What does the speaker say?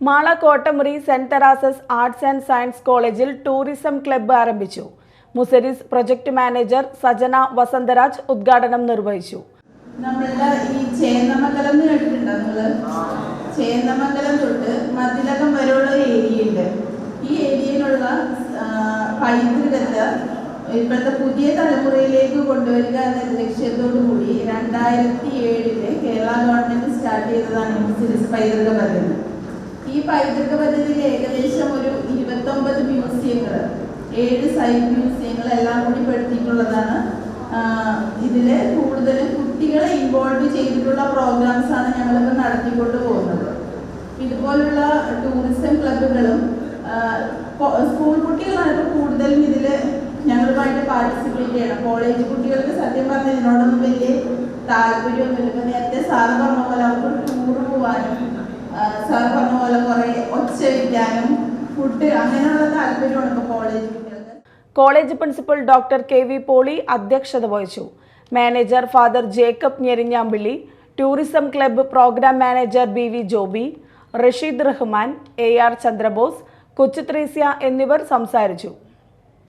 Mala Kottamuri saint Theresa's arts and science കോളേജിൽ tourism club ആരംഭിച്ചു. Muziris project manager Sajana Vasantharaj ഉദ്ഘാടനം നിർവഹിച്ചു. ചേന്നമംഗലം തൊട്ട് മതിലകം വരെയുള്ള ഏരിയ ഉണ്ട് ഈ ഏരിയയിലുള്ള പൈതൃകത്തെ ഇപ്പോഴത്തെ പുതിയ തലമുറയിലേക്ക് കൊണ്ടുവരിക എന്ന ലക്ഷ്യത്തോടു കൂടി രണ്ടായിരത്തി ഏഴിൽ കേരള ഗവൺമെന്റ് സ്റ്റാർട്ട് ചെയ്തതാണ് മുസരിസ് പൈതൃക പദ്ധതി. ഈ പൈതൃക പദ്ധതിയിൽ ഏകദേശം ഒരു ഇരുപത്തൊമ്പത് മ്യൂസിയങ്ങൾ ഏഴ് സൈറ്റ് മ്യൂസിയങ്ങൾ എല്ലാം കൂടി പെടുത്തിയിട്ടുള്ളതാണ്. കൂടുതലും കുട്ടികളെ ഇൻവോൾവ് ചെയ്തിട്ടുള്ള പ്രോഗ്രാംസ് ആണ് ഞങ്ങളിപ്പോൾ നടത്തിക്കൊണ്ട് പോകുന്നത്. ഇതുപോലുള്ള ടൂറിസം ക്ലബുകളും സ്കൂൾ കുട്ടികളാണ് ഇപ്പോൾ കൂടുതലും ഇതിൽ ഞങ്ങളുമായിട്ട് പാർട്ടിസിപ്പേറ്റ് ചെയ്യണം. കോളേജ് കുട്ടികൾക്ക് സത്യം പറഞ്ഞ ഇതിനോടൊന്നും വലിയ താല്പര്യമൊന്നുമില്ല. ഇപ്പം നേരത്തെ സാറ് പറഞ്ഞ പോലെ അവർക്ക് ടൂർ പോകാനും സാർ പറഞ്ഞ പോലെ കുറേ വയ്ക്കാനും ഫുഡ് അങ്ങനെയുള്ള താല്പര്യമാണ് college college principal doctor K V Poly അധ്യക്ഷത വഹിച്ചു. Manager father Jacob Njerinjampilly tourism club programme manager B V Joby Rasheed Rahman A R Chandrabose Kochuthresia എന്നിവർ സംസാരിച്ചു.